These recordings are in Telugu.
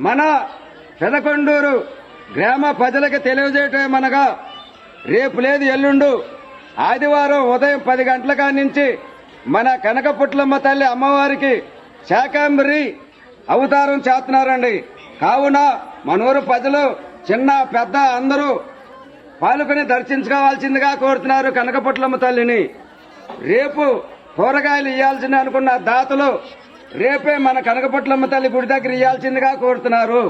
మన పెదకొండూరు గ్రామ ప్రజలకు తెలియజేయటమనగా రేపు లేదు ఎల్లుండు. ఆదివారం ఉదయం పది గంటల నుంచి మన కనకపుట్లమ్మ తల్లి అమ్మవారికి శాకాంబరి అవతారం చేస్తున్నారండి. కావున మన ఊరు ప్రజలు చిన్న పెద్ద అందరూ పాల్గొని దర్శించుకోవాల్సిందిగా కోరుతున్నారు కనకపుట్లమ్మ తల్లిని. రేపు కూరగాయలు ఇవ్వాల్సింది అనుకున్న దాతలు రేపే మన కనకపట్లమ్మ తల్లి గుడి దగ్గర ఇవ్వాల్సిందిగా కోరుతున్నారు.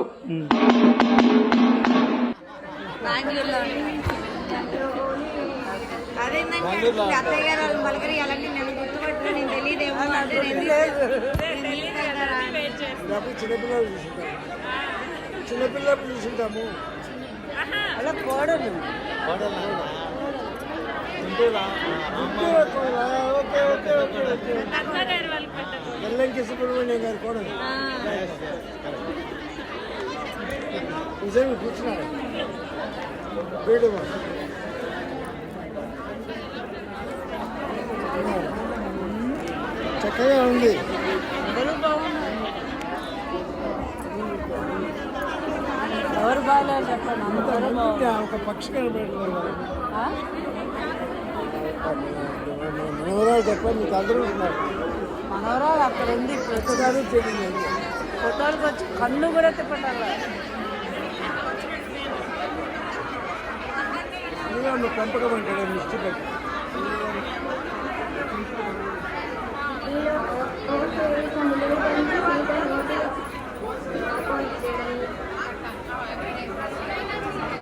చిన్నపిల్లలు చూసుంటాము అలా కోడలు okay okay okay okay Yellanki Subrahmanyam garu కూడా నిజంగా కూర్చున్నాడు వీడు చక్కగా ఉంది ఎవరు బాగాలేదు చెప్పండి అందరూ ఒక పక్షి కనబడుతున్నారు మనవరాలు చెప్పండి మీకు అందరూ ఉన్నారు మనవరాలు అక్కడ ఉంది ఇప్పుడు ఒక్కసారి తెలియదు ఫోటోలకు వచ్చి కన్ను కూడా తిప్పటాలి పెంపకం అంటాడు ఇష్టపడి ఈ